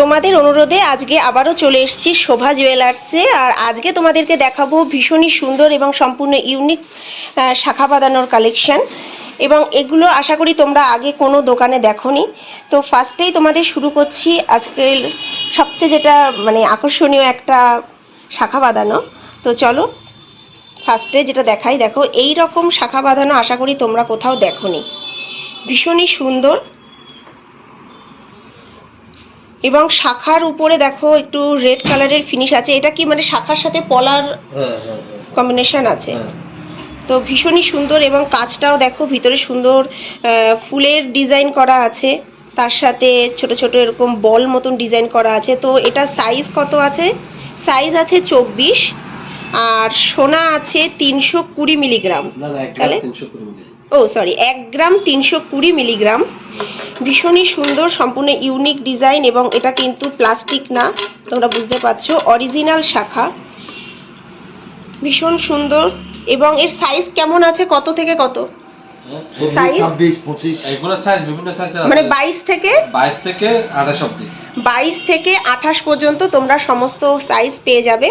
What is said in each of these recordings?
তোমাদের অনুরোধে আজকে আবারও চলে এসেছি শোভা জুয়েলার্সে, আর আজকে তোমাদেরকে দেখাবো ভীষণই সুন্দর এবং সম্পূর্ণ ইউনিক শাখা বাঁধানোর কালেকশান এবং এগুলো আশা করি তোমরা আগে কোনো দোকানে দেখোনি। তো ফার্স্টেই তোমাদের শুরু করছি আজকের সবচেয়ে যেটা মানে আকর্ষণীয় একটা শাখা বাঁধানো। তো চলো ফার্স্টে যেটা দেখাই, দেখো এই রকম শাখা বাঁধানো আশা করি তোমরা কোথাও দেখোনি। ভীষণই সুন্দর এবং শাখার উপরে দেখো একটু রেড কালারের ফিনিশ আছে। এটা কি মানে শাখার সাথে পলার হ্যাঁ হ্যাঁ হ্যাঁ। কম্বিনেশন আছে? হ্যাঁ। তো ভীষণই সুন্দর এবং কাজটাও দেখো ভিতরে সুন্দর ফুলের ডিজাইন করা আছে। তার সাথে ছোট ছোট এরকম বল মতন ডিজাইন করা আছে। তো এটা সাইজ কত আছে? সাইজ আছে চব্বিশ আর সোনা আছে তিনশো কুড়ি মিলিগ্রাম তাহলে? ও সরি এক গ্রাম তিনশো কুড়ি মিলিগ্রাম ভীষণই সুন্দর সম্পূর্ণ ইউনিক ডিজাইন এবং এটা কিন্তু প্লাস্টিক না তোমরা বুঝতে পারছ অরিজিনাল শাখা। ভীষণ সুন্দর এবং এর সাইজ কেমন আছে কত থেকে কত? মানে বাইশ থেকে? বাইশ থেকে আঠাশ অব্দি বাইশ থেকে আঠাশ পর্যন্ত তোমরা সমস্ত সাইজ পেয়ে যাবে।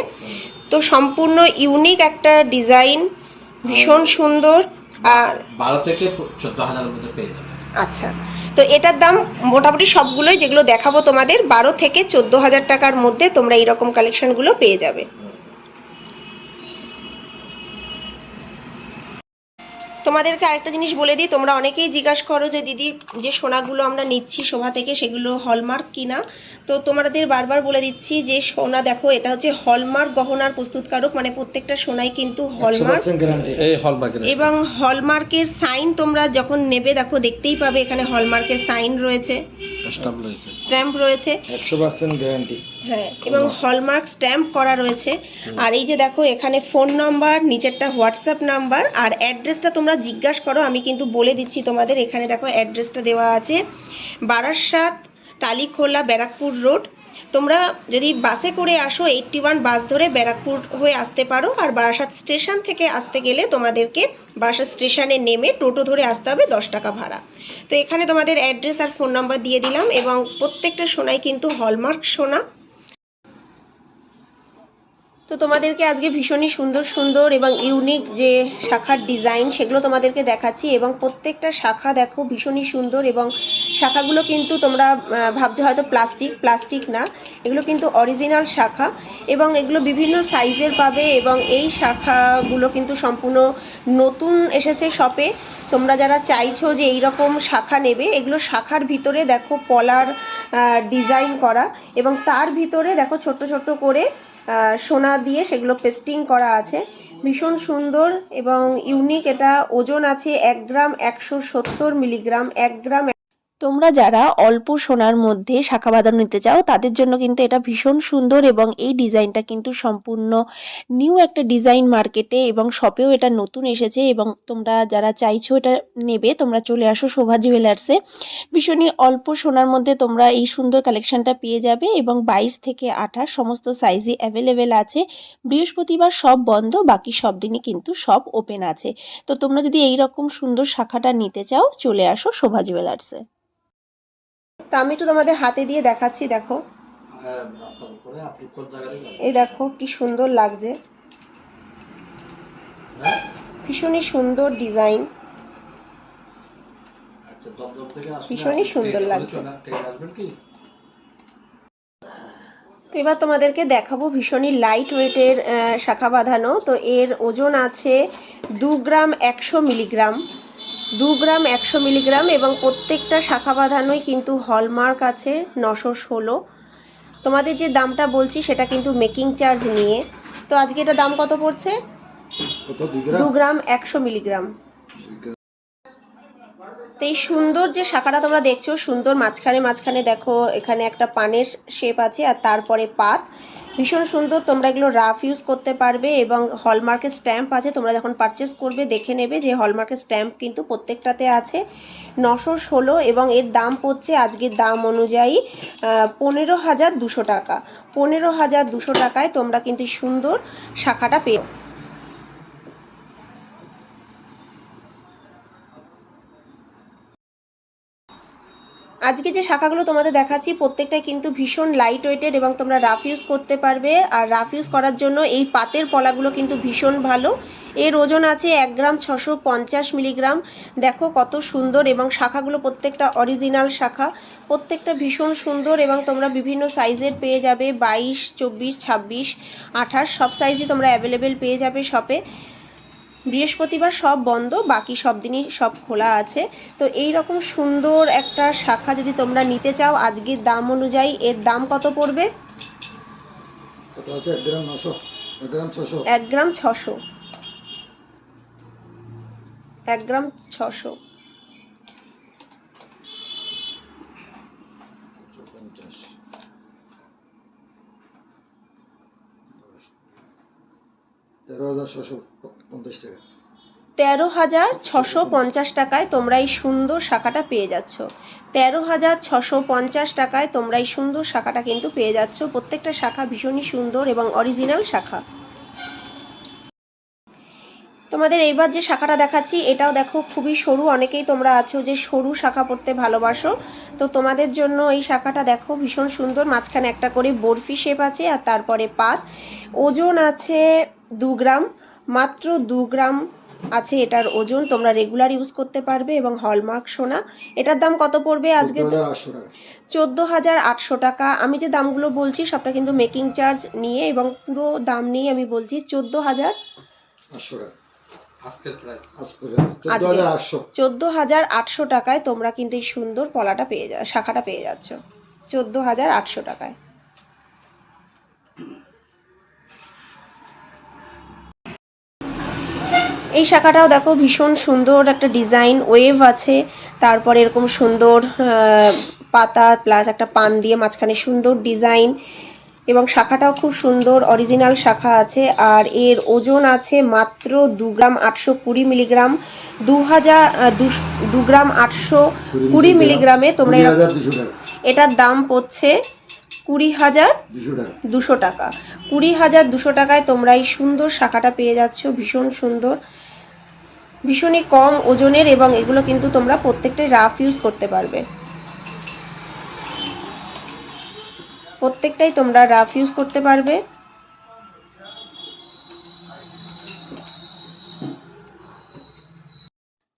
তো সম্পূর্ণ ইউনিক একটা ডিজাইন ভীষণ সুন্দর আর বারো থেকে চোদ্দ হাজারের মধ্যে পেয়ে যাবে। আচ্ছা। তো এটার দাম মোটামুটি সবগুলোই যেগুলো দেখাবো তোমাদের, বারো থেকে চোদ্দ হাজার টাকার মধ্যে তোমরা এইরকম কালেকশনগুলো পেয়ে যাবে। তোমাদেরকে আরেকটা জিনিস বলে দিই তোমরা অনেকেই জিজ্ঞাসা করো যে দিদি যে সোনাগুলো আমরা নিচ্ছি শোভা থেকে সেগুলো হলমার্ক কিনা? তো তোমাদের বারবার বলে দিচ্ছি যে সোনা দেখো এটা হচ্ছে হলমার্ক গহনার প্রস্তুতকারক মানে প্রত্যেকটা সোনাই কিন্তু হলমার্ক। এবং হলমার্কের সাইন তোমরা যখন নেবে দেখো দেখতেই পাবে এখানে হলমার্কের সাইন রয়েছে। স্ট্যাম্প রয়েছে। একশো পার্সেন্ট গ্যারান্টি হ্যাঁ এবং হলমার্ক স্ট্যাম্প করা রয়েছে। আর এই যে দেখো এখানে ফোন নাম্বার নিচেরটা হোয়াটসঅ্যাপ নাম্বার আর অ্যাড্রেসটা তোমরা জিজ্ঞাসা করো আমি কিন্তু বলে দিচ্ছি তোমাদের। এখানে দেখো অ্যাড্রেসটা দেওয়া আছে। বারাসাত টালিখোলা ব্যারাকপুর রোড তোমরা যদি বাসে করে আসো এইটটি ওয়ান বাস ধরে ব্যারাকপুর হয়ে আসতে পারো, আর বারাসাত স্টেশন থেকে আসতে গেলে তোমাদেরকে বারাসাত স্টেশনে নেমে টোটো ধরে আসতে হবে দশ টাকা ভাড়া। তো এখানে তোমাদের অ্যাড্রেস আর ফোন নাম্বার দিয়ে দিলাম এবং প্রত্যেকটা সোনাই কিন্তু হলমার্ক সোনা। তো তোমাদেরকে আজকে ভীষণই সুন্দর সুন্দর এবং ইউনিক যে শাখার ডিজাইন সেগুলো তোমাদেরকে দেখাচ্ছি এবং প্রত্যেকটা শাখা দেখো ভীষণই সুন্দর এবং শাখাগুলো কিন্তু তোমরা ভাবছ হয়তো প্লাস্টিক প্লাস্টিক না, এগুলো কিন্তু অরিজিনাল শাখা এবং এগুলো বিভিন্ন সাইজের পাবে এবং এই শাখাগুলো কিন্তু সম্পূর্ণ নতুন এসেছে শপে তোমরা যারা চাইছো যে এই রকম শাখা নেবে, এগুলো শাখার ভিতরে দেখো পলার ডিজাইন করা এবং তার ভিতরে দেখো ছোট্ট ছোট্ট করে সোনা দিয়ে সেগুলো পেস্টিং করা আছে। ভীষণ সুন্দর এবং ইউনিক এটা ওজন আছে এক গ্রাম একশো সত্তর মিলিগ্রাম এক গ্রাম তোমরা যারা অল্প সোনার মধ্যে শাখা বাঁধানো নিতে চাও, তাদের জন্য কিন্তু এটা ভীষণ সুন্দর এবং এই ডিজাইনটা কিন্তু সম্পূর্ণ নিউ একটা ডিজাইন মার্কেটে এবং শপেও এটা নতুন এসেছে এবং তোমরা যারা চাইছো এটা নেবে, তোমরা চলে আসো শোভা জুয়েলার্সে। ভীষণই অল্প সোনার মধ্যে তোমরা এই সুন্দর কালেকশনটা পেয়ে যাবে এবং বাইশ থেকে আঠাশ সমস্ত সাইজই অ্যাভেলেবেল আছে। বৃহস্পতিবার সব বন্ধ, বাকি সব দিনই কিন্তু সব ওপেন আছে। তো তোমরা যদি এই রকম সুন্দর শাখাটা নিতে চাও, চলে আসো শোভা জুয়েলার্সে। তা আমি একটু তোমাদের হাতে দিয়ে দেখাচ্ছি দেখো। হ্যাঁ এই দেখো কি সুন্দর লাগছে। হ্যাঁ? ভীষণই সুন্দর ডিজাইন। আচ্ছা ভীষণই সুন্দর লাগছে। তো এবার তোমাদেরকে দেখাবো ভীষণই লাইট ওয়েটের শাখা বাঁধানো। তো এর ওজন আছে দু গ্রাম একশো মিলিগ্রাম। দু গ্রাম একশো মিলিগ্রাম এবং প্রত্যেকটা শাখা বাঁধানোই কিন্তু হলমার্ক আছে নশো ষোলো। তোমাদের যে দামটা বলছি সেটা কিন্তু মেকিং চার্জ নিয়ে। তো আজকে এটা দাম কত পড়ছে? দু গ্রাম একশো মিলিগ্রাম। তো এই সুন্দর যে শাখাটা তোমরা দেখছ সুন্দর মাঝখানে মাঝখানে দেখো এখানে একটা পানের শেপ আছে আর তারপরে পাত। ভীষণ সুন্দর। তোমরা এগুলো রাফ ইউজ করতে পারবে এবং হলমার্কের স্ট্যাম্প আছে। তোমরা যখন পারচেস করবে, দেখে নেবে যে হলমার্কের স্ট্যাম্প কিন্তু প্রত্যেকটাতে আছে। নশো ষোলো এবং এর দাম পড়ছে আজকের দাম অনুযায়ী পনেরো হাজার দুশো টাকা। পনেরো হাজার দুশো টাকায় তোমরা কিন্তু সুন্দর শাখাটা পেও আজকে যে শাখাগুলো তোমাদের দেখাচ্ছি, প্রত্যেকটাই কিন্তু ভীষণ লাইট ওয়েটেড এবং তোমরা রাফ ইউজ করতে পারবে। আর রাফ ইউজ করার জন্য এই পাতের পলাগুলো কিন্তু ভীষণ ভালো। এর ওজন আছে এক গ্রাম ছশো পঞ্চাশ মিলিগ্রাম। দেখো কত সুন্দর এবং শাখাগুলো প্রত্যেকটা অরিজিনাল শাখা। প্রত্যেকটা ভীষণ সুন্দর এবং তোমরা বিভিন্ন সাইজের পেয়ে যাবে। বাইশ, চব্বিশ, ছাব্বিশ, আঠাশ, সব সাইজই তোমরা অ্যাভেলেবেল পেয়ে যাবে শপে বৃহস্পতিবার সব বন্ধ বাকি সব দিনই সব খোলা আছে। তো এই রকম সুন্দর একটা শাখা যদি তোমরা নিতে চাও আজকের দাম অনুযায়ী এর দাম কত পড়বে? এক গ্রাম ছশো। এক গ্রাম ছশো এক গ্রাম ছশো পঞ্চাশ তেরো হাজার ছশো পঞ্চাশ টাকায় তোমরা এই সুন্দর শাখাটা পেয়ে যাচ্ছ। তেরো হাজার ছশো পঞ্চাশ টাকায় তোমরা এই সুন্দর শাখাটা কিন্তু পেয়ে যাচ্ছ। প্রত্যেকটা শাখা ভীষণই সুন্দর এবং অরিজিনাল শাখা। তোমাদের এইবার যে শাখাটা দেখাচ্ছি এটাও দেখো খুবই সরু। অনেকেই তোমরা আছো যে সরু শাখা পড়তে ভালোবাসো। তো তোমাদের জন্য এই শাখাটা দেখো ভীষণ সুন্দর। মাঝখানে একটা করে বরফি শেপ আছে আর তারপরে পাত। ওজন আছে দু গ্রাম মাত্র দু গ্রাম আছে এটার ওজন। তোমরা রেগুলার ইউজ করতে পারবে এবং হলমার্ক সোনা। এটার দাম কত পড়বে আজকে? চোদ্দ হাজার আটশো টাকা। আমি যে দামগুলো বলছি সবটা কিন্তু মেকিং চার্জ নিয়ে এবং পুরো দাম নিয়ে আমি বলছি চোদ্দ হাজার আটশো টাকা। চোদ্দ হাজার আটশো। চোদ্দ হাজার আটশো টাকায় তোমরা কিন্তু এই সুন্দর পলাটা পেয়ে যা শাখাটা পেয়ে যাচ্ছ। চোদ্দ হাজার আটশো টাকায়। এই শাখাটাও দেখো ভীষণ সুন্দর একটা ডিজাইন ওয়েভ আছে। তারপরে এরকম সুন্দর আহ, পাতা প্লাস একটা পান দিয়ে মাঝখানে সুন্দর ডিজাইন। এবং শাখাটাও খুব সুন্দর অরিজিনাল শাখা আছে। আর এর ওজন আছে মাত্র দু গ্রাম আটশো কুড়ি মিলিগ্রাম। দু হাজার দু গ্রাম আটশো কুড়ি মিলিগ্রামে। তোমরা এটার দাম পড়ছে কুড়ি হাজার দুশো টাকা। কুড়ি হাজার দুশো টাকায় তোমরা এই সুন্দর শাখাটা পেয়ে যাচ্ছ ভীষণ সুন্দর। ভীষণই কম ওজনের এবং এগুলো কিন্তু তোমরা প্রত্যেকটাই রাফ ইউজ করতে পারবে। প্রত্যেকটাই তোমরা রাফ ইউজ করতে পারবে।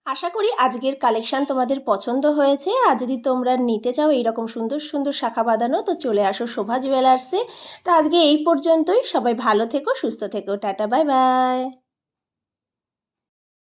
আশা করি আজকের কালেকশান তোমাদের পছন্দ হয়েছে। আর যদি তোমরা নিতে চাও এইরকম সুন্দর সুন্দর শাখা বাঁধানো, তো চলে আসো শোভা জুয়েলার্সে তো আজকে এই পর্যন্তই। সবাই ভালো থেকো, সুস্থ থেকো। Tata bye bye